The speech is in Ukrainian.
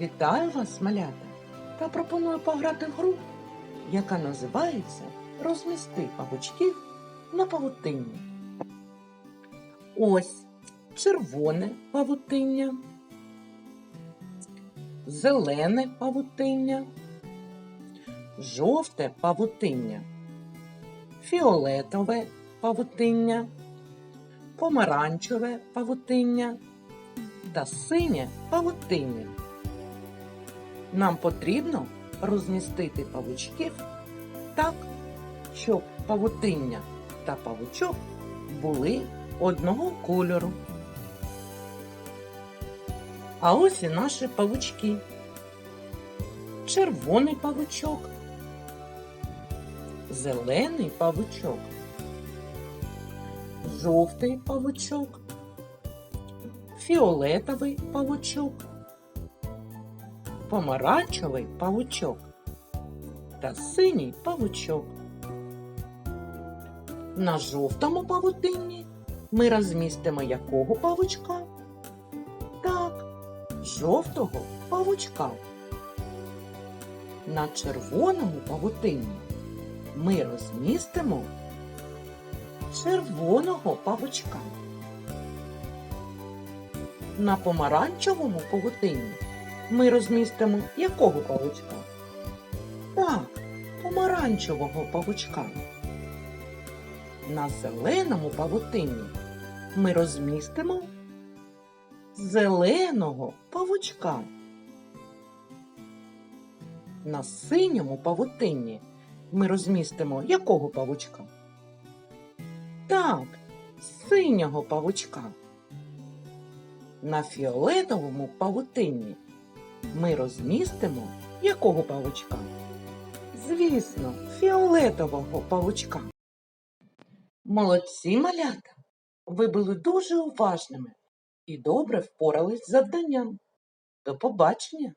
Вітаю вас, малята, та пропоную пограти в гру, яка називається Розмісти павучків на павутинні. Ось червоне павутиння, зелене павутиння, жовте павутиння, фіолетове павутиння, помаранчеве павутиння та синє павутиння. Нам потрібно розмістити павучків так, щоб павутиння та павучок були одного кольору. А ось і наші павучки. Червоний павучок, зелений павучок, жовтий павучок, фіолетовий павучок, помаранчевий павучок та синій павучок. На жовтому павутинні ми розмістимо якого павучка? Так, жовтого павучка. На червоному павутинні ми розмістимо червоного павучка. На помаранчевому павутинні ми розмістимо якого павучка? Так, помаранчевого павучка. На зеленому павутинні ми розмістимо зеленого павучка. На синьому павутинні ми розмістимо якого павучка? Так, синього павучка. На фіолетовому павутинні ми розмістимо якого павучка? Звісно, фіолетового павучка. Молодці малята! Ви були дуже уважними і добре впорались з завданням. До побачення!